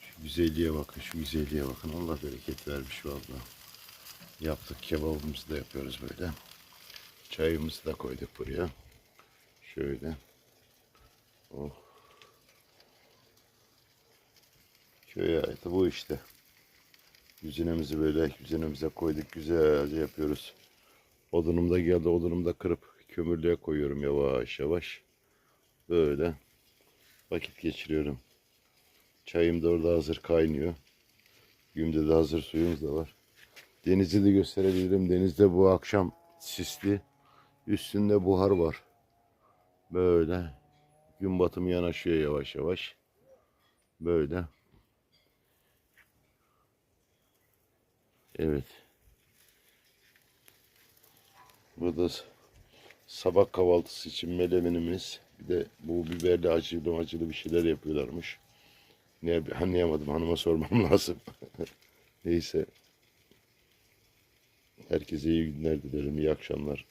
Şu güzelliğe bakın, şu güzelliğe bakın. Allah bereket vermiş vallahi. Yaptık kebabımızı da yapıyoruz böyle. Çayımızı da koyduk buraya. Şöyle. Oh. Köy hayatı bu işte. Yüzünemizi böyle yüzünemize koyduk. Güzelce yapıyoruz. Odunum da geldi. Odunumu da kırıp kömürlüğe koyuyorum yavaş yavaş. Böyle vakit geçiriyorum. Çayım da orada hazır kaynıyor. Güğümde de hazır suyumuz da var. Denizi de gösterebilirim. Denizde bu akşam sisli. Üstünde buhar var. Böyle. Gün batımı yanaşıyor yavaş yavaş. Böyle. Evet. Burada sabah kahvaltısı için melemenimiz. Bir de bu biberli acılı acılı bir şeyler yapıyorlarmış. Ne anlayamadım hanıma sormam lazım. Neyse. Herkese iyi günler dilerim. iyi akşamlar.